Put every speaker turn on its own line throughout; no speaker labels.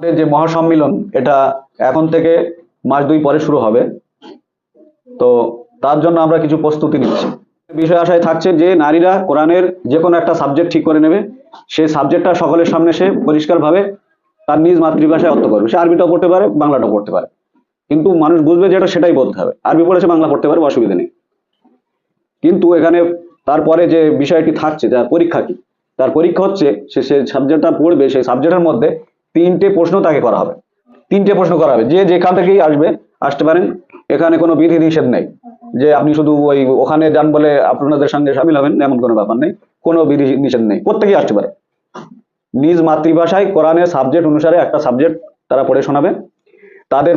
যে মহাসম্মিলন, এটা এখন থেকে মাস দুই পরে শুরু হবে। তো তার জন্য আমরা কিছু প্রস্তুতি নিচ্ছি। বিষয় আশায় থাকছে যে নারীরা কোরআনের যে কোনো একটা সাবজেক্ট ঠিক করে নেবে। সেই সাবজেক্টটা সকলের সামনে সে পরিষ্কারভাবে তার নিজ মাতৃভাষায় অর্থ করবে। সে আরবিটাও পড়তে পারে, বাংলাটাও পড়তে পারে। কিন্তু মানুষ বুঝবে যেটা সেটাই বলতে হবে। আরবি পড়েছে বাংলা পড়তে পারে, অসুবিধা নেই। কিন্তু এখানে তারপরে যে বিষয়টি থাকছে যার পরীক্ষা কি? তার পরীক্ষা হচ্ছে, সে সে সাবজেক্টটা পড়বে, সেই সাবজেক্টের মধ্যে তিনটে প্রশ্ন তাকে করা হবে। তিনটে প্রশ্ন করা হবে। যে যেখান থেকেই আসবে, আসতে পারেন। এখানে কোনো বিধি নিষেধ নেই। যে আপনি শুধু ওই ওখানে যান বলে আপনাদের সঙ্গে সামিল হবেন, এমন কোনো ব্যাপার নেই। কোনো বিধি নিষেধ নেই। প্রত্যেকেই আসতে পারে। নিজ মাতৃভাষায় কোরআনের সাবজেক্ট অনুসারে একটা সাবজেক্ট তারা পড়ে শোনাবে। তাদের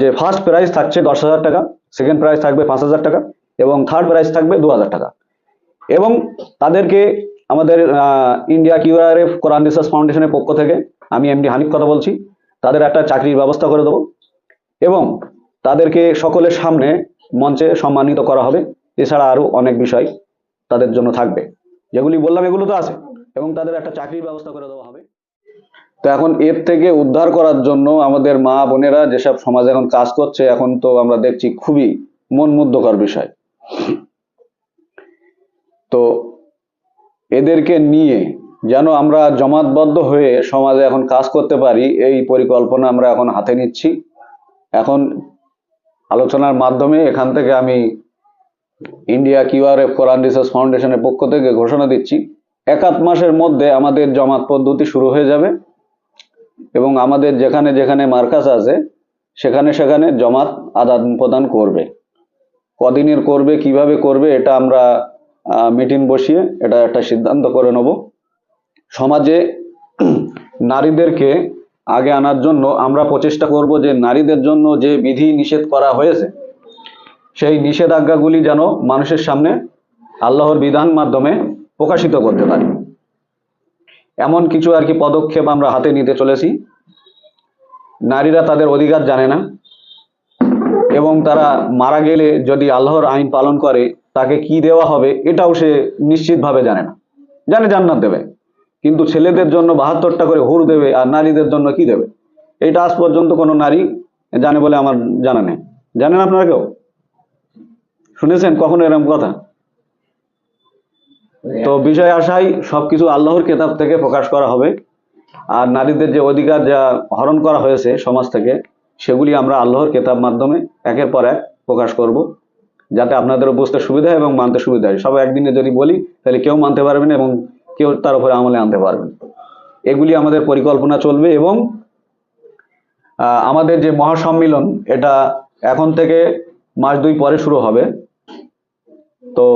যে ফার্স্ট প্রাইজ থাকছে দশ হাজার টাকা সেকেন্ড প্রাইজ থাকবে পাঁচ হাজার টাকা এবং থার্ড প্রাইজ থাকবে দু হাজার টাকা। এবং তাদেরকে আমাদের ইন্ডিয়া কিউআরএফ কোরআন রিসার্চ ফাউন্ডেশনের পক্ষ থেকে আমি এমডি হানিফ কথা বলছি, তাদের একটা চাকরির ব্যবস্থা করে দেবো এবং তাদেরকে সকলের সামনে মঞ্চে সম্মানিত করা হবে। এছাড়া আরও অনেক বিষয় তাদের জন্য থাকবে। যেগুলি বললাম, এগুলো তো আছে এবং তাদের একটা চাকরির ব্যবস্থা করে দেওয়া হবে। তো এখন এর থেকে উদ্ধার করার জন্য আমাদের মা বোনেরা যেসব সমাজে এখন কাজ করছে, এখন তো আমরা দেখছি খুবই মন মুগ্ধকর বিষয়। তো এদেরকে নিয়ে যেন আমরা জমাতবদ্ধ হয়ে সমাজে এখন কাজ করতে পারি, এই পরিকল্পনা আমরা এখন হাতে নিচ্ছি। এখন আলোচনার মাধ্যমে এখান থেকে আমি ইন্ডিয়া কিউআরএফ কোরআন রিসার্চ ফাউন্ডেশনের পক্ষ থেকে ঘোষণা দিচ্ছি। এক আধ মাসের মধ্যে আমাদের জমাত পদ্ধতি শুরু হয়ে যাবে এবং আমাদের যেখানে যেখানে মার্কাস আছে, সেখানে সেখানে জমাত আদান প্রদান করবে। কদিনের করবে, কীভাবে করবে, এটা আমরা মিটিং বসিয়ে এটা একটা সিদ্ধান্ত করে নেব। সমাজে নারীদেরকে আগে আনার জন্য আমরা প্রচেষ্টা করব যে নারীদের জন্য যে বিধি নিষেধ করা হয়েছে, সেই নিষেধাজ্ঞাগুলি যেন মানুষের সামনে আল্লাহর বিধান মাধ্যমে প্রকাশিত করতে পারি। এমন কিছু আর কি পদক্ষেপ আমরা হাতে নিতে চলেছি। নারীরা তাদের অধিকার জানে না এবং তারা মারা গেলে যদি আল্লাহর আইন পালন করে, তাকে কি দেওয়া হবে এটাও সে নিশ্চিতভাবে জানে না। জানে জান্নাত দেবে। কিন্তু ছেলেদের জন্য বাহাত্তরটা করে হুর দেবে আর নারীদের জন্য কি দেবে? এটা আজ পর্যন্ত কোনো নারী জানে বলে আমার জানা নেই। জানেন আপনারা কেউ? শুনেছেন কখনো এরকম কথা? তো বিষয় আশাই সবকিছু আল্লাহর কেতাব থেকে প্রকাশ করা হবে। আর নারীদের যে অধিকার যা হরণ করা হয়েছে সমাজ থেকে, সেগুলি আমরা আল্লাহর কেতাব মাধ্যমে একের পর এক প্রকাশ করব, যাতে আপনাদেরও বুঝতে সুবিধা হয় এবং মানতে সুবিধা হয়। সব একদিনে যদি বলি, তাহলে কেউ মানতে পারবে না এবং কেউ তার উপরে আমলে আনতে পারবে। এগুলি আমাদের পরিকল্পনা চলবে এবং আমাদের যে মহাসম্মিলন, এটা এখন থেকে মাস দুই পরে শুরু হবে। তো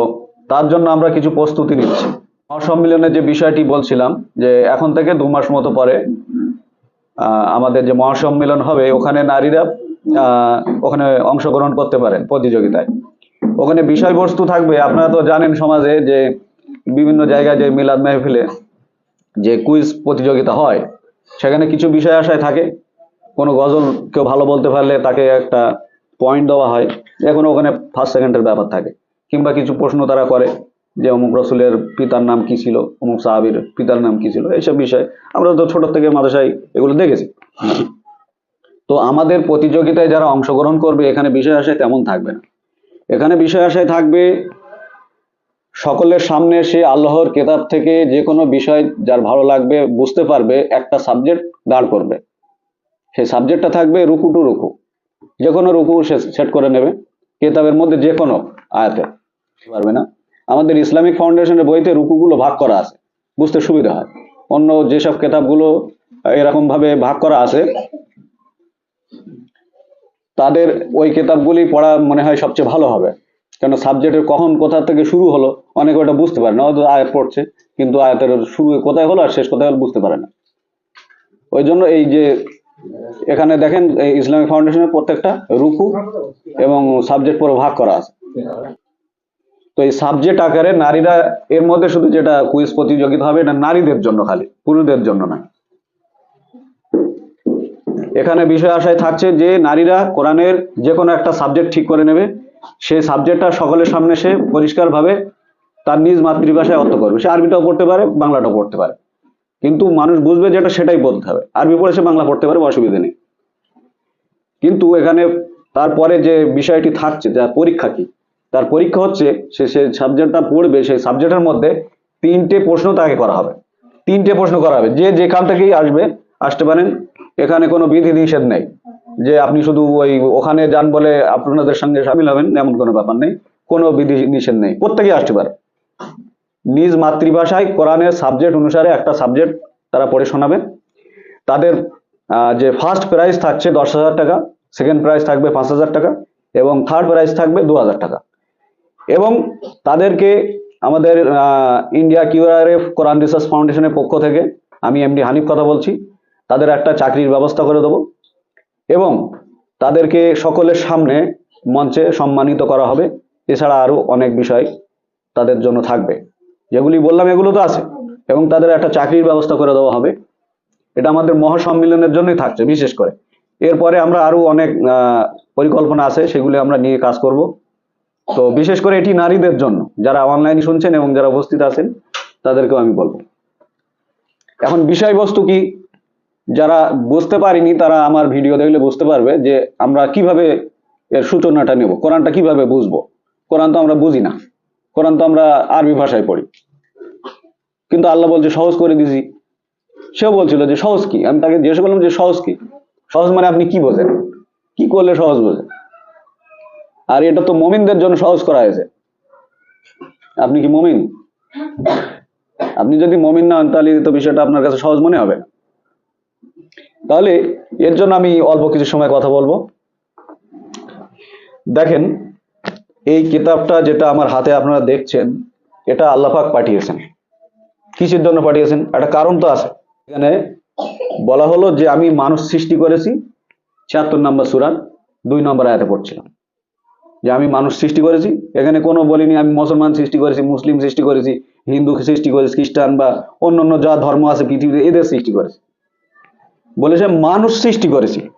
তার জন্য আমরা কিছু প্রস্তুতি নিচ্ছি। মহাসম্মিলনের যে বিষয়টি বলছিলাম, যে এখন থেকে দু মাস মতো পরে আমাদের যে মহাসম্মেলন হবে, ওখানে নারীরা ওখানে অংশগ্রহণ করতে পারেন প্রতিযোগিতায়। ওখানে বিষয়বস্তু থাকবে, আপনারা তো জানেন সমাজে যে বিভিন্ন জায়গায় যে মিলাদ মেহফিলে যে কুইজ প্রতিযোগিতা হয়, সেখানে কিছু বিষয় আশায় থাকে। কোনো গজল কেউ ভালো বলতে পারলে তাকে একটা পয়েন্ট দেওয়া হয়। এখন ওখানে ফার্স্ট সেকেন্ডের ব্যাপার থাকে। কিংবা কিছু প্রশ্ন তারা করে, যে অমুক রসুলের পিতার নাম কি ছিল, অমুক সাহাবির পিতার নাম কি ছিল, এইসব বিষয়। আমরা তো ছোট থেকে মাদ্রাসায় এগুলো দেখেছি। তো আমাদের প্রতিযোগিতায় যারা অংশগ্রহণ করবে, এখানে বিষয় আশায় তেমন থাকবে না। এখানে বিষয় আশায় থাকবে সকলের সামনে সে আল্লাহর কেতাব থেকে যে কোনো বিষয় যার ভালো লাগবে বুঝতে পারবে, একটা সাবজেক্ট দাঁড় করবে। সেই সাবজেক্টটা থাকবে রুকু টু রুকু। যে কোনো রুকু সে সেট করে নেবে, কেতাবের মধ্যে যে কোনো আয়াতে পারবে না? আমাদের ইসলামিক ফাউন্ডেশনের বইতে রুকুগুলো ভাগ করা আছে, বুঝতে সুবিধা হয়। অন্য যেসব কেতাবগুলো এরকম ভাবে ভাগ করা আছে, তাদের ওই কেতাবগুলি পড়া মনে হয় সবচেয়ে ভালো হবে। কেন সাবজেক্টের কখন কোথা থেকে শুরু হলো, অনেকে ওটা বুঝতে পারে না, হয়তো আয়াত পড়ছে, কিন্তু আয়াতের শুরু কোথায় হলো আর শেষ কোথায় হলো বুঝতে পারে না। ওই জন্য এই যে এখানে দেখেন ইসলামিক ফাউন্ডেশনের প্রত্যেকটা রুকু এবং সাবজেক্ট পরে ভাগ করা আছে। তো এই সাবজেক্ট আকারে নারীরা এর মধ্যে শুধু যেটা কুইজ প্রতিযোগিতা হবে, এটা নারীদের জন্য খালি, পুরুষদের জন্য না। এখানে বিষয় আশায় থাকছে যে নারীরা কোরআনের যে কোনো একটা সাবজেক্ট ঠিক করে নেবে সেই সাবজেক্টটা সকলের সামনে সে পরিষ্কারভাবে তার নিজ মাতৃভাষায় অর্থ করবে। সে আরবিটাও পড়তে পারে, বাংলাটাও পড়তে পারে। কিন্তু মানুষ বুঝবে যেটা সেটাই বলতে হবে। আরবি পড়ে সে বাংলা পড়তে পারে, অসুবিধা নেই। কিন্তু এখানে তারপরে যে বিষয়টি থাকছে যা পরীক্ষা কি? তার পরীক্ষা হচ্ছে, সে সে সাবজেক্টটা পড়বে, সেই সাবজেক্টের মধ্যে তিনটে প্রশ্ন তাকে করা হবে। তিনটে প্রশ্ন করা হবে। যে যেখান থেকেই আসবে, আসতে পারেন, এখানে কোনো বিধি নিষেধ নেই। যে আপনি শুধু ওই ওখানে যান বলে আপনাদের সঙ্গে সামিল হবেন, এমন কোনো ব্যাপার নেই। কোনো বিধি নিষেধ নেই। প্রত্যেকে আসতে পারে। নিজ মাতৃভাষায় কোরআনের সাবজেক্ট অনুসারে একটা সাবজেক্ট তারা পড়ে শোনাবে। তাদের যে ফার্স্ট প্রাইজ থাকছে দশ হাজার টাকা, সেকেন্ড প্রাইজ থাকবে পাঁচ হাজার টাকা, এবং থার্ড প্রাইজ থাকবে দু হাজার টাকা। এবং তাদেরকে আমাদের ইন্ডিয়া কিউআরএফ কোরআন রিসার্চ ফাউন্ডেশনের পক্ষ থেকে, আমি এমডি হানিফ কথা বলছি, তাদের একটা চাকরির ব্যবস্থা করে দেবো। এবং তাদেরকে সকলের সামনে মঞ্চে সম্মানিত করা হবে। এছাড়া আরও অনেক বিষয় তাদের জন্য থাকবে। যেগুলি বললাম, এগুলো তো আছে এবং তাদের একটা চাকরির ব্যবস্থা করে দেওয়া হবে। এটা আমাদের মহাসম্মেলনের জন্যই থাকছে, বিশেষ করে। এরপরে আমরা আরও অনেক পরিকল্পনা আছে, সেগুলি আমরা নিয়ে কাজ করব। তো বিশেষ করে এটি নারীদের জন্য, যারা অনলাইনে শুনছেন এবং যারা উপস্থিত আছেন, তাদেরকেও আমি বলব। এখন বিষয়বস্তু কি? যারা বুঝতে পারিনি, তারা আমার ভিডিও দেখলে বুঝতে পারবে যে আমরা কীভাবে এর সূচনাটা নেব, কোরআনটা কীভাবে বুঝব। কোরআন তো আমরা বুঝি না, কোরআন তো আমরা আরবি ভাষায় পড়ি। কিন্তু আল্লাহ বলছে, সহজ করে দিছি। সেও বলছিল যে, সহজ কি? আমি তাকে জিজ্ঞেস করলাম যে, সহজ কি? সহজ মানে আপনি কি বোঝেন? কি করলে সহজ বোঝেন? আর এটা তো মমিনদের জন্য সহজ করা হয়েছে। আপনি কি মমিন? আপনি যদি মমিন না হন, তাহলে তো বিষয়টা আপনার কাছে সহজ মনে হবে না। তাহলে এর জন্য আমি অল্প কিছু সময় কথা বলব। দেখেন, এই কিতাবটা যেটা আমার হাতে আপনারা দেখছেন, এটা আল্লাপাক পাঠিয়েছেন। কিসের জন্য পাঠিয়েছেন? একটা কারণ তো আছে। এখানে বলা হলো যে আমি মানুষ সৃষ্টি করেছি, ছিয়াত্তর নম্বর সুরান দুই নম্বর আয়াতে পড়ছিলাম। যে আমি মানুষ সৃষ্টি করেছি, এখানে কোনো বলিনি, আমি মুসলমান সৃষ্টি করেছি, মুসলিম সৃষ্টি করেছি, হিন্দু সৃষ্টি করেছি, খ্রিস্টান বা অন্য অন্য যা ধর্ম আছে, পৃথিবীতে এদের সৃষ্টি করেছি। বলেছে মানুষ সৃষ্টি করেছি।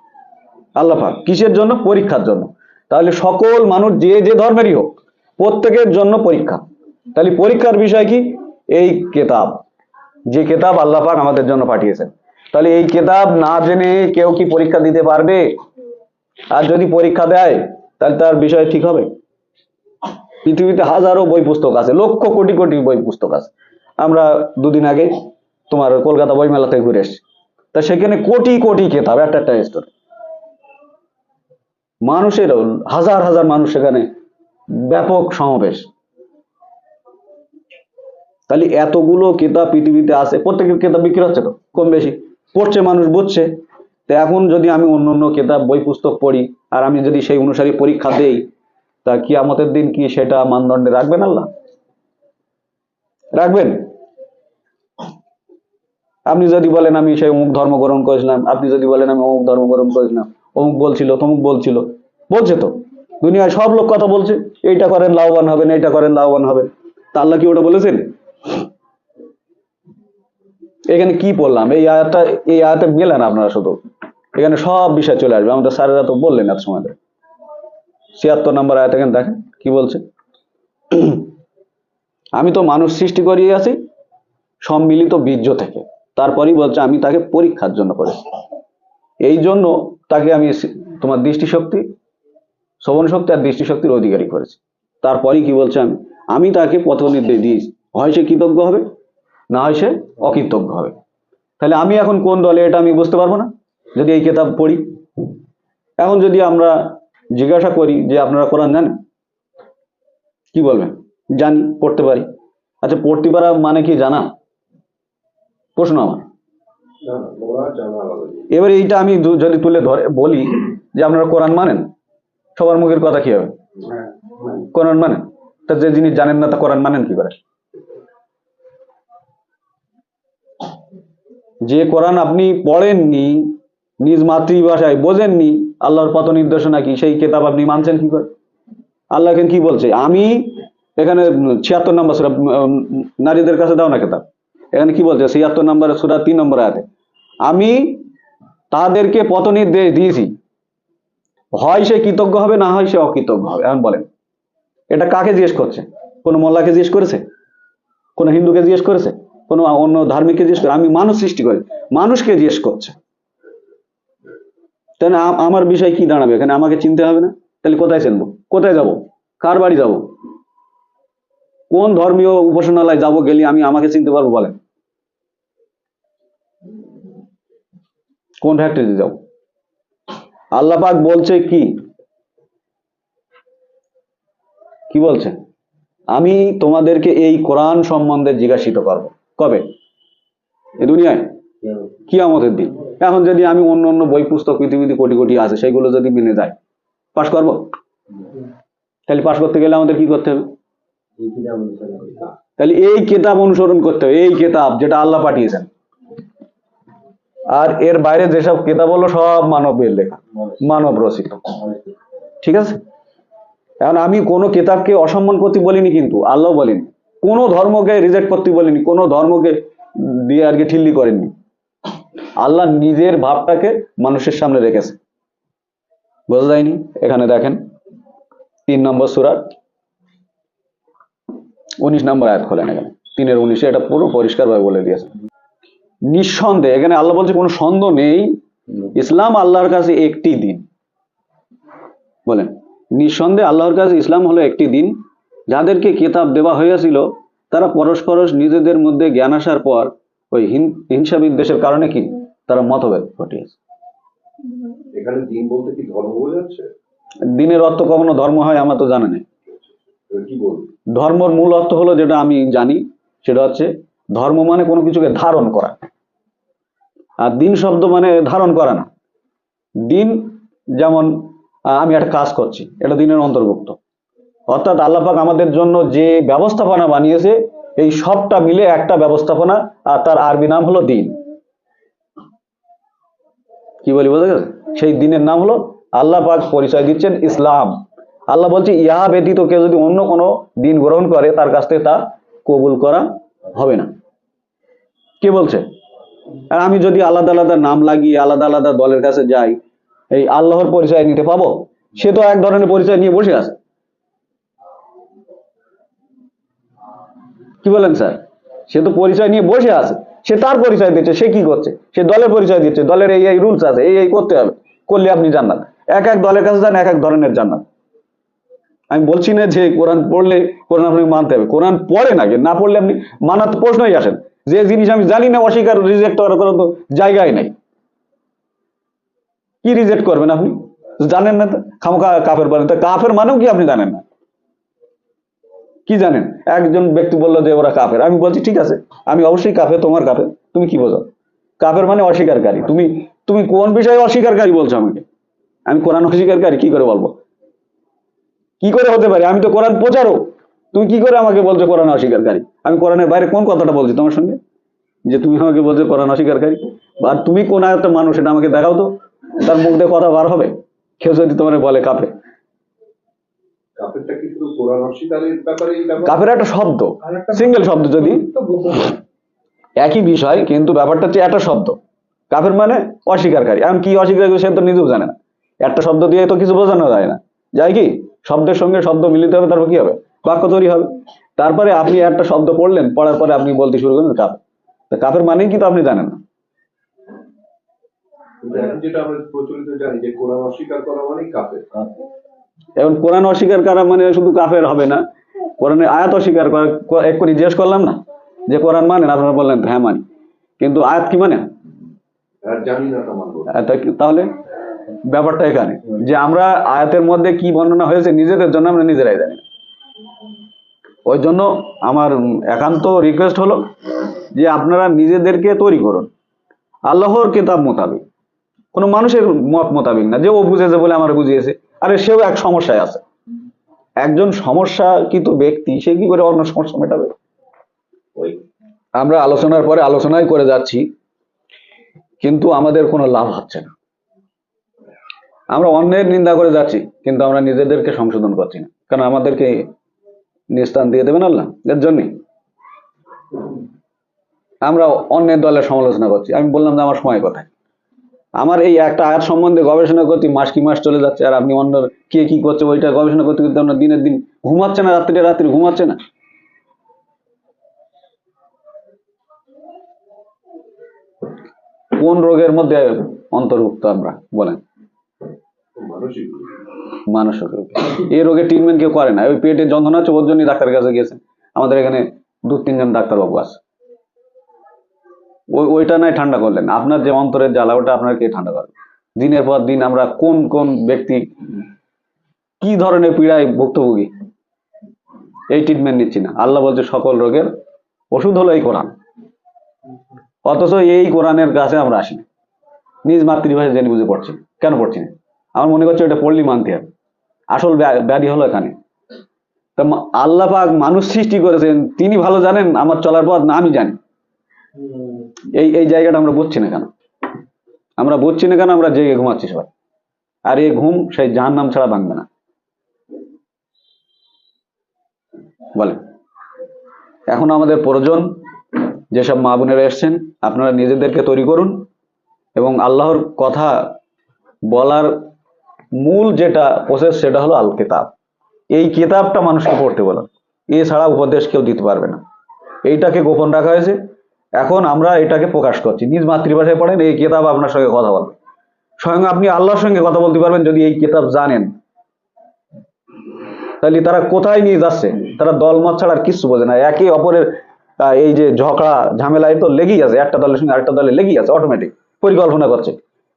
আল্লাহ কিসের জন্য? পরীক্ষার জন্য। তাহলে সকল মানুষ যে যে ধর্মেরই হোক, প্রত্যেকের জন্য পরীক্ষা। তাহলে পরীক্ষার বিষয় কি? এই কেতাব। যে কেতাব আল্লাপাক আমাদের জন্য পাঠিয়েছেন। তাহলে এই কেতাব না জেনে কেউ কি পরীক্ষা দিতে পারবে? আর যদি পরীক্ষা দেয়, তাহলে তার বিষয় ঠিক হবে? পৃথিবীতে হাজারো বই পুস্তক আছে, লক্ষ কোটি কোটি বই পুস্তক আছে। আমরা দুদিন আগে তোমার কলকাতা বইমেলা থেকে ঘুরে এসেছি। তা সেখানে কোটি কোটি কেতাব, একটা একটা স্টোরে মানুষের হাজার হাজার মানুষ সেখানে ব্যাপক সমাবেশ। তাহলে এতগুলো কিতাব পৃথিবীতে আছে প্রত্যেকের কিতাব বিক্রি হচ্ছে তো, কম বেশি। পড়ছে, মানুষ বুঝছে। তো এখন যদি আমি অন্য অন্য কিতাব, বই, পুস্তক পড়ি, আর আমি যদি সেই অনুসারে পরীক্ষা দেই, তা কি আমাদের দিন কি সেটা মানদণ্ডে রাখবেন আল্লাহ? রাখবেন? আপনি যদি বলেন আমি সেই অমুক ধর্ম গ্রহণ করেছিলাম, আপনি যদি বলেন আমি অমুক ধর্ম গ্রহণ করেছিলাম, অমুক বলছিল, তমুক বলছিল, বলছে তো। দুনিয়ায় সব লোক কথা বলছে, এইটা করেন, লাভবান হবেন, এইটা করেন, লাভবান হবেন। তা আল্লাহ কি ওটা বলেছেন? এখানে কি পড়লাম এই আয়াতটা, এই আয়াতে গেলেন আপনারা শুধু। এখানে সব বিষয় চলে আসবে। আমাদের স্যারেরা তো বললেন এত সময় ছিয়াত্তর নম্বর আয়াত এখানে দেখেন, কি বলছে? আমি তো মানুষ সৃষ্টি করিয়ে আছি সম্মিলিত বীর্য থেকে। তারপরেই বলছে, আমি তাকে পরীক্ষার জন্য করেছি। এই জন্য তাকে আমি তোমার দৃষ্টিশক্তি শ্রবণ শক্তি আর দৃষ্টিশক্তির অধিকারী করেছি। তারপরেই কি বলছে আমি? আমি তাকে পথ নির্দেশ দিয়েছি। হয় সে কৃতজ্ঞ হবে, না হয় সে অকৃতজ্ঞ হবে। তাহলে আমি এখন কোন দলে, এটা আমি বুঝতে পারব না, যদি এই কিতাব পড়ি। এখন যদি আমরা জিজ্ঞাসা করি যে আপনারা কোরআন জানেন? কি বলবেন? জানি, পড়তে পারি। আচ্ছা পড়তে পারা মানে কি জানা? প্রশ্ন আমার? এবার এইটা আমি যদি তুলে ধরে বলি যে আপনারা কোরআন মানেন সবার মুখের কথা কি হবে? কোরআন মানেন? তা যে জিনিস জানেন না তা কোরআন মানেন কি করে? যে কোরআন আপনি পড়েননি নিজ মাতৃভাষায় বোঝেননি আল্লাহর পথ নির্দেশনা কি সেই কেতাব আপনি মানছেন কি করে? আল্লাহ কি বলছে? আমি এখানে ছিয়াত্তর নম্বর সুরা নারীদের কাছে দাও না কেতাব। এখানে কি বলছে? ছিয়াত্তর নম্বর সুরা তিন নম্বর আয়াতে। আমি তাদেরকে পথ নির্দেশ দিয়েছি। হয় সে কৃতজ্ঞ হবে, না হয় সে অকৃতজ্ঞ হবে। এখন বলেন, এটা কাকে জিজ্ঞেস করছে? কোনো মোল্লাকে জিজ্ঞেস করেছে? কোনো হিন্দুকে জিজ্ঞেস করেছে? কোনো অন্য ধার্মিককে জিজ্ঞেস করে আমি মানুষ সৃষ্টি করি মানুষকে জিজ্ঞেস করছে। তাহলে আমার বিষয় কি দাঁড়াবে? এখানে আমাকে চিনতে হবে না। তাহলে কোথায় চিনবো? কোথায় যাব? কার বাড়ি যাব? কোন ধর্মীয় উপাসনালয় যাব গেলে আমি আমাকে চিনতে পারব বলেন। কোন ফ্যাক্টরিতে যাব? আল্লাহ পাক বলছে কি? কি বলছে? আমি তোমাদেরকে এই কোরআন সম্বন্ধে জিজ্ঞাসিত করব। কবে? এ দুনিয়ায়? কি কিয়ামতের দিন। এখন যদি আমি অন্য অন্য বই পুস্তক পৃথিবীতে কোটি কোটি আছে, সেগুলো যদি মেনে যায়, পাশ করব? তাহলে পাশ করতে গেলে আমাদের কি করতে হবে? তাহলে এই কিতাব অনুসরণ করতে হবে, এই কিতাব যেটা আল্লাহ পাঠিয়েছেন। আর এর বাইরে যেসব কিতাব হলো, সব মানবের লেখা, মানব রচিত। ঠিক আছে? এখন আমি কোনো কিতাবকে অসম্মান করতে বলিনি কিন্তু, আল্লাহ বলেনি, কোনো ধর্মকে রিজেক্ট করতে বলিনি, কোনো ধর্মকে দিয়ে আর কি ঠিল্লি করেননি। আল্লাহ নিজের ভাবটাকে মানুষের সামনে রেখেছে বোঝা যায়নি? এখানে দেখেন, তিন নম্বর সুরার উনিশ নম্বর আয়াত খোলেন এখানে। তিনের উনিশে এটা পুরো পরিষ্কারভাবে বলে দিয়েছে। নিঃসন্দেহে এখানে আল্লাহ বলছে কোনো সন্দেহ নেই ইসলাম আল্লাহর কাছে একটি দিন। বলেন নিঃসন্দেহে আল্লাহর কাছে ইসলাম হলো একটি দিন। যাদেরকে কিতাব দেওয়া হয়েছিল তারা পরস্পর নিজেদের মধ্যে জ্ঞান আসার পর ওই হিংসা বিদ্বেষের কারণে কি? তারা মতভেদ ঘটিয়েছে।
এখানে দিন বলতে কি ধর্ম বোঝাচ্ছে?
দিনের অর্থ কখনো ধর্ম হয় আমার তো জানা নেই।
কি বলব?
ধর্মর মূল অর্থ হলো যেটা আমি জানি, সেটা হচ্ছে ধর্ম মানে কোনো কিছুকে ধারণ করা। আর দিন শব্দ মানে ধারণ করা না। দিন যেমন আমি একটা কাজ করছি, এটা দিনের অন্তর্ভুক্ত। অর্থাৎ আল্লাপাক আমাদের জন্য যে ব্যবস্থাপনা বানিয়েছে, এই সবটা মিলে একটা ব্যবস্থাপনা, আর তার আরবি নাম হলো দিন। কি বলি বোঝা গেছে? সেই দিনের নাম হলো আল্লাহ পাক পরিচয় দিচ্ছেন ইসলাম। আল্লাহ বলছে, ইহা ব্যতীত কেউ যদি অন্য কোনো দিন গ্রহণ করে, তার কাছ থেকে তা কবুল করা হবে না। কে বলছে? আর আমি যদি আলাদা আলাদা নাম লাগিয়ে, আলাদা আলাদা দলের কাছে যাই, এই আল্লাহর পরিচয় নিতে পাবো? সে তো এক ধরনের পরিচয় নিয়ে বসে আছে। কি বলেন স্যার? সে তো পরিচয় নিয়ে বসে আছে। সে তার পরিচয় দিচ্ছে, সে কি করছে? সে দলের পরিচয় দিচ্ছে, দলের এই এই রুলস আছে, এই এই করতে হবে। করলে আপনি জান্নাত। এক এক দলের কাছে যান, এক এক ধরনের জান্নাত। আমি বলছি না যে কোরআন পড়লে কোরআন আপনি মানতে হবে। কোরআন পড়ে না না পড়লে আপনি মানার প্রশ্নই আসেন যে জিনিস আমি জানি না, অস্বীকার রিজেক্ট করার কোনো জায়গায় নাই। কি রিজেক্ট করবেন আপনি? জানেন না তো? খামোখা কাফের বলেন তো কাফের মানেও কি আপনি জানেন না? কি জানেন? একজন ব্যক্তি বলল যে ওরা কাফের। আমি বলছি, ঠিক আছে, আমি অবশ্যই কাফের, তোমার কাফের। তুমি কি বোঝো কাফের মানে অস্বীকারী। তুমি তুমি কোন বিষয়ে অস্বীকারী বলছো আমাকে? আমি কোরআন অস্বীকারী, কি করে বলব? কি করে হতে পারে? আমি তো কোরআন প্রচারক। তুমি কি করে আমাকে বলছো কোরআন অস্বীকারী? আমি কোরআনের বাইরে কোন কথাটা বলছি তোমার সঙ্গে? যে তুমি আমাকে বলছো কোরআন অস্বীকারী। আর তুমি কোন একটা মানুষ এটা আমাকে দেখাও তো। তার মুখ দিয়ে কথা বার হবে। কেউ যদি তোমার বলে কাফে
কাফেরটা কি শুধু কোরআন অস্বীকারের ব্যাপারে
কাফের একটা শব্দ। সিঙ্গেল শব্দ। যদি। একই বিষয় কিন্তু ব্যাপারটা হচ্ছে একটা শব্দ। কাফের মানে অস্বীকারী। এখন কি অস্বীকার সে তো নিজেও জানে না। একটা শব্দ দিয়ে তো কিছু বোঝানো যায় না। যায় কি? শব্দের সঙ্গে শব্দ মিলিত হবে তারপর কি হবে? বাক্য তৈরি হবে। তারপরে আপনি একটা শব্দ পড়লেন পড়ার পরে আপনি বলতে শুরু করলেন কাফের তা কাফের মানেই কিন্তু আপনি জানেন না।
এখন কোরআন অস্বীকার করা
মানে শুধু কাফের হবে না। কোরআনের আয়াত অস্বীকার করা এক্ষুনি জিজ্ঞেস করলাম না যে কোরআন মানেন আপনারা বললেন হ্যাঁ মানি। কিন্তু আয়াত কি মানে?
আর জানি না তা মানবো না।
আহ, তা কি- তাহলে? ব্যাপারটা এখানে, যে আমরা আয়াতের মধ্যে কি বর্ণনা হয়েছে নিজেদের জন্য আমরা নিজেরাই জানি ওই জন্য আমার একান্ত রিকোয়েস্ট হলো যে আপনারা নিজেদেরকে তৈরি করুন। আল্লাহর কিতাব মোতাবেক। কোনো মানুষের মত মোতাবেক না, যে ও বুঝেছে বলে আমার বুঝিয়েছে। আরে সেও এক সমস্যায় আছে। একজন সমস্যা কিন্তু ব্যক্তি, সে কি করে অন্য সমস্যা মেটাবে? আমরা আলোচনার পরে আলোচনাই করে যাচ্ছি, কিন্তু আমাদের কোনো লাভ হচ্ছে না। আমরা অন্যের নিন্দা করে যাচ্ছি, কিন্তু আমরা নিজেদেরকে সংশোধন করছি না। কারণ আমাদেরকে নিস্তান দিয়ে দেবেন আল্লাহ, এর জন্যই। আমরা অন্যের দলের সমালোচনা করছি। আমি বললাম যে আমার সময় কোথায়? আমার এই একটা আয়াত সম্বন্ধে গবেষণা করতে মাস কি মাস চলে যাচ্ছে, আর আপনি অন্য কে কি করছে, ওইটা গবেষণা করতে করতে আপনার দিনের দিন ঘুমাচ্ছে না রাত্রিতে রাত্রি ঘুমাচ্ছে না। কোন রোগের মধ্যে অন্তর্ভুক্ত আমরা, বলেন।
মানসিক
রোগ। এই রোগের ট্রিটমেন্ট কেউ করে না। ওই পেটে যন্ত্রণা হচ্ছে, ওর জন্যই ডাক্তারের কাছে গিয়েছেন। আমাদের এখানে দু তিনজন ডাক্তারবাবু আছে। ওই ওইটা নাই ঠান্ডা করলেন। আপনার যে অন্তরের জ্বালা, ওটা আপনার কে ঠান্ডা করবে? দিনের পর দিন আমরা কোন কোন ব্যক্তি কি ধরনের পীড়ায় ভুক্তভোগী? এই ট্রিটমেন্ট নিচ্ছি না। আল্লাহ বলছে, সকল রোগের ওষুধ হলো এই কোরআন। অথচ এই কোরআনের কাছে আমরা আসি নিজ মাতৃভাষা জেনে বুঝে পড়ছি। কেন পড়ছি না? আমার মনে করছে এটা পড়লি মানতে হবে। আসল ব্যাধি- হলো এখানে। তা আল্লাহ পাক মানুষ সৃষ্টি করেছেন, তিনি ভালো জানেন, আমার চলার পথ না, আমি জানি। এই এই জায়গাটা আমরা বুঝছি না কেন? আমরা বুঝছি না কেন আমরা জেগে ঘুমাচ্ছি সবাই। আর এই ঘুম সেই জাহান নাম ছাড়া ভাঙবে না। বলেন। এখন আমাদের প্রয়োজন যেসব মা বোনেরা এসছেন, আপনারা নিজেদেরকে তৈরি করুন এবং আল্লাহর কথা বলার মূল যেটা প্রসেস সেটা হলো আল কিতাব এই কিতাবটা মানুষকে পড়তে বলেন এছাড়া উপদেশ কেউ দিতে পারবে না। এইটাকে গোপন রাখা হয়েছে। এখন আমরা এটাকে প্রকাশ করছি। নিজ মাতৃভাষায় পড়েন, এই কিতাব আপনার সঙ্গে কথা বলবে। স্বয়ং আপনি আল্লাহর সঙ্গে কথা বলতে পারবেন যদি এই কিতাব জানেন। তাহলে তারা কোথায় নিয়ে যাচ্ছে? তারা দলমত ছাড়া আর কিছু বোঝে না। একে অপরের এই যে ঝগড়া ঝামেলায় তো লেগেই আছে। একটা দলের সঙ্গে আরেকটা দলে লেগেই আছে অটোমেটিক পরিকল্পনা করছে।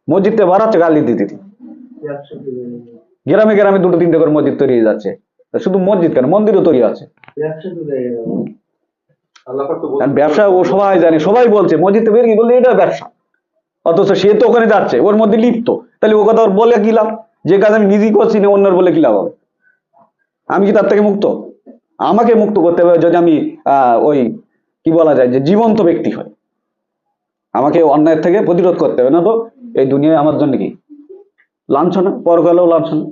মসজিদতে বাড়াচ্ছে গালি দিতে। গ্রামে গ্রামে দুটো তিনটে করে মসজিদ তৈরি হয়ে যাচ্ছে। শুধু মসজিদ কেন? মন্দিরও তৈরি আছে।
তো
ব্যবসা ও সবাই জানে, সবাই বলছে, মসজিদে বের কি বললে? এটা ব্যবসা। অথচ সে তো ওখানে যাচ্ছে, ওর মধ্যে লিপ্ত। তাহলে ও কথা ওর বলে কি লাভ? যে কাজ আমি নিজেই করছি না, অন্যের বলে কি লাভ হবে? আমি কি তার থেকে মুক্ত? আমাকে মুক্ত করতে হবে যদি আমি ওই, কি বলা যায়, যে জীবন্ত ব্যক্তি হয় আমাকে অন্যায়ের থেকে প্রতিরোধ করতে হবে, না তো? এই দুনিয়ায় আমার জন্য কি? লাঞ্ছনা পরকালেও লাঞ্ছনা।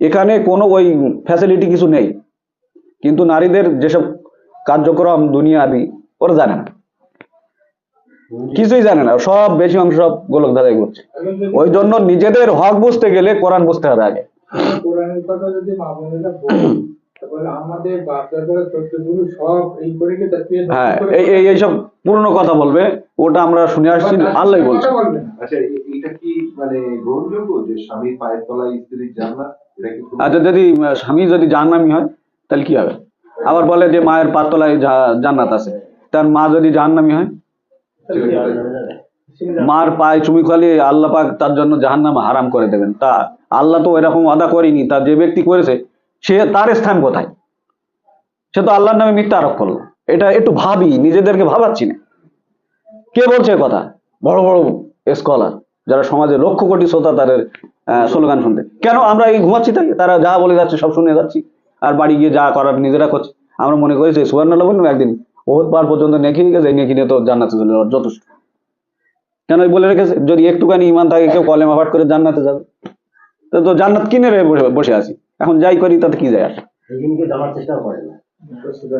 এখানে কোনো ওই ফ্যাসিলিটি কিছু নেই। কিন্তু নারীদের যেসব কার্যক্রম দুনিয়াবি ওরা জানে না। কিছুই জানে না। সব বেশি অংশ সব গোলক দাদাই করছে ওই জন্য নিজেদের হক বুঝতে গেলে কোরআন বুঝতে হবে আগে। হ্যাঁ এই এই এইসব পুরনো কথা বলবে। ওটা আমরা শুনে আসছি আল্লাহ বলছে।
মানে
আচ্ছা যদি স্বামী যদি জাহান্নামী হয়, তাহলে কি হবে? আবার বলে যে মায়ের পাতলায় জান্নাত আছে। তার মা যদি জাহান্নামী হয়? মার পায়ে চুমি খালি আল্লাহ পাক তার জন্য জাহান্নাম হারাম করে দেবেন। তা আল্লাহ তো এরকম আদা করেনি তার যে ব্যক্তি করেছে, সে তার স্থান কোথায়? সে তো আল্লাহর নামে মিথ্যা আরোপ করল। এটা একটু ভাবি, নিজেদেরকে ভাবাচ্ছি না। কে বলছে কথা? বড় বড় স্কলার যারা সমাজে লক্ষ কোটি শ্রোতা তাদের স্লোগান শুনতে। কেন আমরা এই ঘুমাচ্ছি তাই? তারা যা বলে যাচ্ছে সব শুনে যাচ্ছি। আর বাড়ি গিয়ে যা করার নিজেরা করছে। আমরা মনে করি যে সুবর্ণাল্লাহ বললাম একদিন। ওহত পার পর্যন্ত নেকি গেছে নেকি নিয়ে তো জান্নাতে চলে যাওয়ার যথেষ্ট। কেন বলে রেখেছে? যদি একটুখানি ইমান থাকে কেউ কলেমা পাঠ করে জান্নাতে যাবে। তো জান্নাত কিনে রে বসে আছি। এখন যাই করি তাতে কি যায়? আসে
জানার চেষ্টা করে না।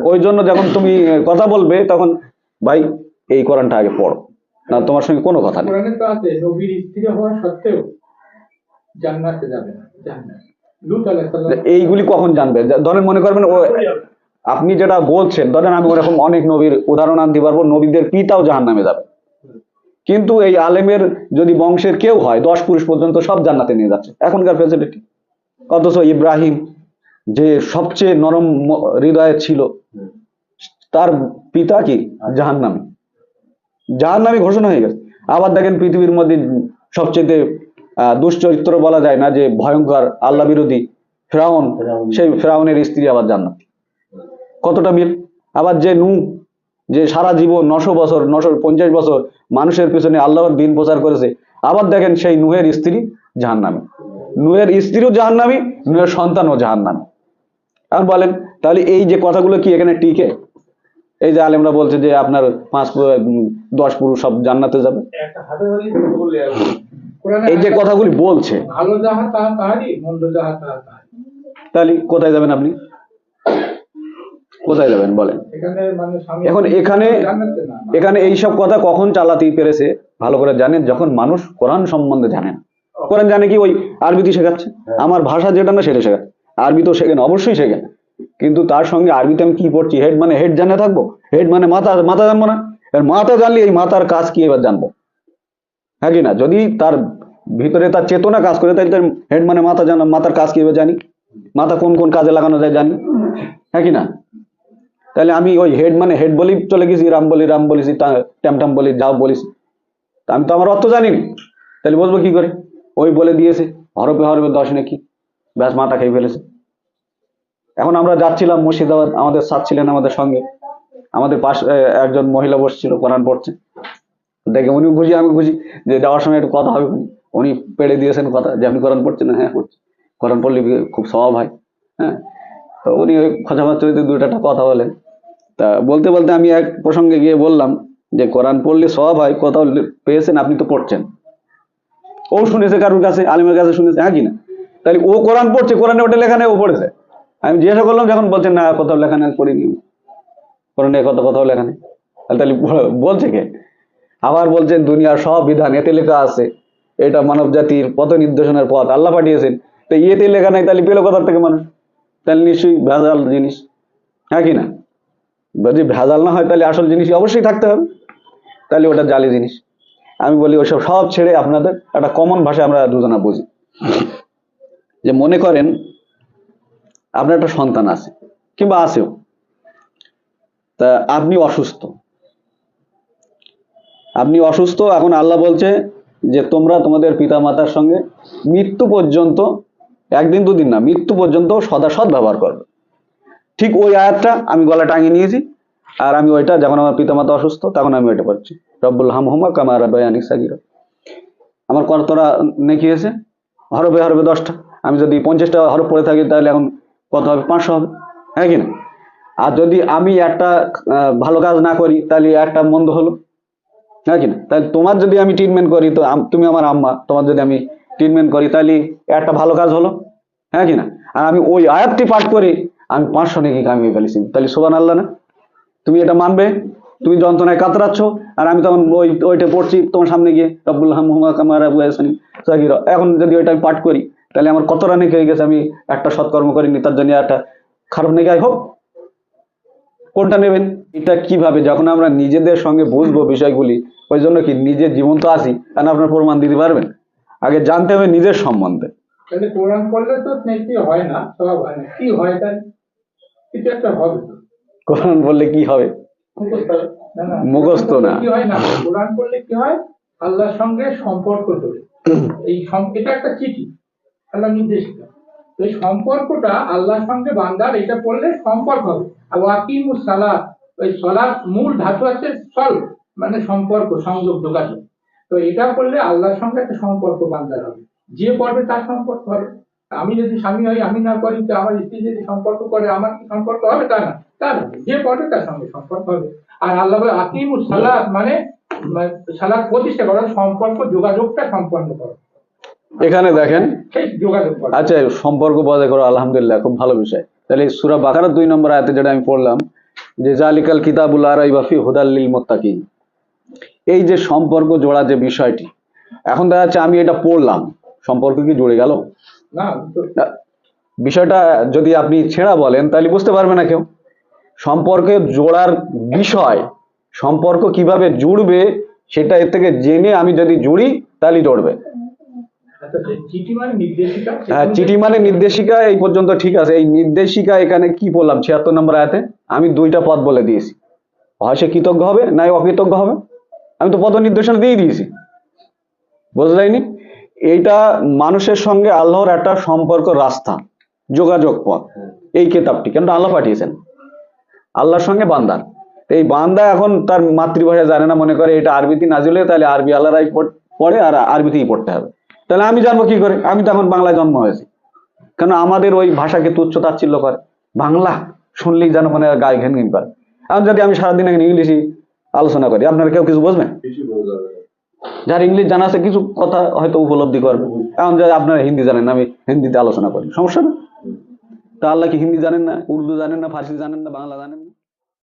ওই জন্য যখন তুমি কথা বলবে তখন ভাই এই কোরআনটা আগে পড়ো। না তোমার সঙ্গে কোনো কথা নেই।
কোরআনে তো আছে নবীর স্ত্রী হওয়া সত্ত্বেও জান্নাতে যাবে না জান্নাত। লুত আলাইহিস সালাম।
এইগুলি কখন জানবে? ধরেন মনে করবেন ও আপনি যেটা বলছেন ধরেন আমি ওরকম অনেক নবীর উদাহরণ আনতে পারব নবীদের পিতাও জাহান নামে যাবে। কিন্তু এই আলেমের যদি বংশের কেউ হয় দশ পুরুষ পর্যন্ত সব জান্নাতে নিয়ে যাচ্ছে। এখনকার ফেসিলিটি অথচ ইব্রাহিম যে সবচেয়ে নরম হৃদয়ের ছিল তার পিতা কি? জাহান্নামী। জাহান্নামী ঘোষণা হয়ে গেছে। আবার দেখেন পৃথিবীর মধ্যে সবচেয়ে দুশ্চরিত্র বলা যায় না যে ভয়ঙ্কর আল্লাহ বিরোধী ফেরাউন। সেই ফেরাউনের স্ত্রী আবার জান্নাত। কতটা মিল? আবার যে নু যে সারা জীবন নশো বছর নশো পঞ্চাশ বছর মানুষের পিছনে আল্লাহর দিন প্রচার করেছে আবার দেখেন সেই নুহের স্ত্রী জাহান্নামী। নুহের স্ত্রীও জাহান্নামী নুহের সন্তানও জাহান্নামী। আর বলেন তাহলে এই যে কথাগুলো কি এখানে টিকে? এই যে আলেমরা বলছে যে আপনার পাঁচ দশ পুরুষ সব জান্নাতে যাবে। এই যে কথাগুলি বলছে। তাহলে কোথায় যাবেন আপনি? কোথায় যাবেন বলেন।
এখানে মানে
এখন এখানে এখানে এইসব কথা কখন চালাতেই পেরেছে? ভালো করে জানেন যখন মানুষ কোরআন সম্বন্ধে জানে না। কোরআন জানে কি ওই আরবিতে শেখাচ্ছে? আমার ভাষা যেটা না সেটা শেখাচ্ছে। আরবি তো শেখেন অবশ্যই শেখেন কিন্তু তার সঙ্গে আরবিতে আমি কি পড়ছি? হেড মানে হেড জানে থাকব? হেড মানে মাথা মাথা জানব না? এবার মাতা জানলে এই মাতার কাজ কি এবার জানব? হ্যাঁ কি না? যদি তার ভিতরে তার চেতনা কাজ করে, তাহলে তার হেড মানে মাথা জানা, মাথার কাজ কি এবার জানি? মাথা কোন কোন কাজে লাগানো যায় জানি? হ্যাঁ কি না? তাহলে আমি ওই হেড মানে হেড বলি চলে গেছি, রাম বলি, রাম বলেছি ট্যাম ট্যাম বলি যাও বলিস। আমি তো আমার অর্থ জানি তাহলে বলব কি করে? ওই বলে দিয়েছে, হরপে হরপে দশ নাকি। ব্যাস মাথা খেয়ে ফেলেছে। এখন আমরা যাচ্ছিলাম মুর্শিদাবাদ, আমাদের সাথ ছিলেন আমাদের সঙ্গে। আমাদের পাশ একজন মহিলা বসছিল কোরআন পড়ছে। দেখে উনি খুশি, আমি খুশি যে যাওয়ার সময় একটু কথা হবে। উনি পেড়ে দিয়েছেন কথা যে আপনি কোরআন পড়ছেন হ্যাঁ পড়ছি। কোরআন পড়লে খুব স্বভাব হয়? হ্যাঁ। তো উনি ওই খোঁচামার চরিত্রে দুটো একটা কথা বলেন। তা বলতে বলতে আমি এক প্রসঙ্গে গিয়ে বললাম যে কোরআন পড়লে স্বভাব হয়, কোথাও পেয়েছেন, আপনি তো পড়ছেন। ও শুনেছে কারোর কাছে, আলিমের কাছে শুনেছে হ্যাঁ কিনা তাহলে ও কোরআন পড়ছে কোরআনে ওটা লেখা নেই, ও পড়েছে। আমি জিজ্ঞাসা করলাম, যখন বলছেন না, কোথাও লেখা নেই পড়িনি। কোরআনে কত কোথাও লেখা নেই। তাহলে তাহলে বলছে কে? আবার বলছেন, দুনিয়ার সব বিধান এতে লেখা আছে। এটা মানব জাতির পথ নির্দেশনের পথ। আল্লাহ পাঠিয়েছেন। তো ইয়েতে লেখা নাই, তাহলে পেল কোথার থেকে মানুষ? তাহলে নিশ্চয়ই ভেজাল জিনিস। হ্যাঁ কি না? যদি ভেজাল না হয়, তাহলে আসল জিনিস অবশ্যই থাকতে হবে। তাহলে ওটা জালি জিনিস। আমি বলি, ওইসব সব ছেড়ে আপনাদের একটা কমন ভাষায় আমরা দুজনা বুঝি। যে মনে করেন আপনার একটা সন্তান আছে, কিংবা আছেও। তা আপনি অসুস্থ। আপনি অসুস্থ, এখন আল্লাহ বলছে যে তোমরা তোমাদের পিতা মাতার সঙ্গে মৃত্যু পর্যন্ত, একদিন দুদিন না, মৃত্যু পর্যন্ত সদা সৎ ব্যবহার করবে। ঠিক ওই আয়াতটা আমি গলা টাঙিয়ে নিয়েছি, আর আমি ওইটা যখন আমার পিতামাতা অসুস্থ, তখন আমি ওইটা পড়ছি। রব্বুল হাম হুমা কামার বয়ানিক সাগিরা। আমার কতটা নেকি হয়েছে হরবে হরবে দশটা। আমি যদি পঞ্চাশটা হরফ পড়ে থাকি তাহলে এখন কত হবে? পাঁচশো হবে। হ্যাঁ কি না? আর যদি আমি একটা ভালো কাজ না করি, তাহলে একটা মন্দ হলো। হ্যাঁ কি না? তাহলে তোমার যদি আমি ট্রিটমেন্ট করি, তো তুমি আমার আম্মা, তোমার যদি আমি ট্রিটমেন্ট করি, তাহলে একটা ভালো কাজ হলো। হ্যাঁ কি না? আর আমি ওই আয়াতটি পাঠ করি আমি পাঁচশো নাকি কামিয়ে ফেলেছি। তাহলে সোবান আল্লাহ না? তুমি এটা মানবে? তুমি যন্ত্রণায় কাতরাচ্ছ? আর আমি তখন ওই ওইটা পড়ছি তোমার সামনে গিয়ে, রব্বুল হামা কামার এখন যদি ওইটা আমি পাঠ করি তাহলে আমার কত রানে হয়ে গেছে আমি একটা সৎকর্ম করিনি তার জন্য একটা খারাপ নেগায় হোক কোনটা নেবেন? এটা কীভাবে? যখন আমরা নিজেদের সঙ্গে বুঝব বিষয়গুলি ওই জন্য কি নিজের জীবন তো আসি কারণ আপনার প্রমাণ দিতে পারবেন? আগে জানতে হবে নিজের সম্বন্ধে।
কোরআন তো হয় না? সব হয় না। কি হয় কিছু একটা হবে
কোরআন বললে কি হবে?
মুখস্থ। না, কোরআন পড়লে কি হয় না? কোরআন পড়লে কি হয়? আল্লাহর সঙ্গে সম্পর্ক তৈরি। এই এটা একটা চিঠি। আল্লাহ নির্দেশিকা তো এই সম্পর্কটা আল্লাহর সঙ্গে বান্দার, এটা পড়লে সম্পর্ক হবে। আর সালাত, ওই সলার মূল ধাতু আছে সল মানে সম্পর্ক, সংযোগ, যোগাযোগ। তো এটা করলে আল্লাহর সঙ্গে একটা সম্পর্ক বান্দার হবে। যে পড়বে তার সম্পর্ক হবে। আমি যদি স্বামী হই, আমি না করি তো আমার স্ত্রী যদি সম্পর্ক করে, আমার কি সম্পর্ক হবে? তা না তার যে পড়বে তার সঙ্গে সম্পর্ক হবে। আর আল্লাহ বলে আকিমুস সালাত মানে মানে সালাত প্রতিষ্ঠা করা, সম্পর্ক, যোগাযোগটা সম্পন্ন করো।
এখানে দেখেন। আচ্ছা সম্পর্ক বজায় করো আলহামদুলিল্লাহ খুব ভালো বিষয়। তাহলে সুরা বাকারার দুই নম্বর আয়াতে যেটা আমি পড়লাম যে জালিকাল কিতাবুল আরাই বাফি হুদাল্লিল মোত্তাকিন। এই যে সম্পর্ক জোড়া যে বিষয়টি এখন দেখা যাচ্ছে আমি এটা পড়লাম। সম্পর্ক কি জুড়ে গেল? বিষয়টা যদি আপনি ছেঁড়া বলেন তাহলে বুঝতে পারবে না কেউ। সম্পর্কে জোড়ার বিষয় সম্পর্ক কীভাবে জুড়বে সেটা এর থেকে জেনে আমি যদি জুড়ি তাহলে জড়বে।
চিঠি মানে নির্দেশিকা
হ্যাঁ চিঠি মানে নির্দেশিকা। এই পর্যন্ত ঠিক আছে। এই নির্দেশিকা এখানে কি বললাম? ছিয়াত্তর নম্বর আয়াতে আমি দুইটা পদ বলে দিয়েছি। হয় সে কৃতজ্ঞ হবে নাই অকৃতজ্ঞ হবে। আমি তো পদ নির্দেশনা দিয়ে দিয়েছি। বুঝলাইনি এইটা মানুষের সঙ্গে আল্লাহর একটা সম্পর্ক রাস্তা যোগাযোগ পথ। এই কেতাবটি কেন আল্লাহ পাঠিয়েছেন। আল্লাহর সঙ্গে বান্দার এই বান্দা এখন তার মাতৃভাষা জানে না মনে করে এটা আরবিতে না নাজিলে তাহলে আরবি আল্লাহরাই পড়ে আর আরবিতেই পড়তে হবে। তাহলে আমি জানব কি করে? আমি তো এখন বাংলায় জন্ম হয়েছি। কেন আমাদের ওই ভাষাকে তুচ্ছ তাচ্ছিল্য করে? বাংলা শুনলেই যেন মনে গায়ে ঘেন ঘেন করে। এখন যদি আমি সারাদিন এখন ইংলিশই আলোচনা করি আপনারা কেউ কিছু বুঝবেন। যার ইংলিশ জানা আছে কিছু কথা হয়তো উপলব্ধি করবে। এখন যদি আপনারা হিন্দি জানেন আমি হিন্দিতে আলোচনা করি। সমস্যা না? তা আল্লাহ কি হিন্দি জানেন না উর্দু জানেন না ফার্সি জানেন না বাংলা জানেন না?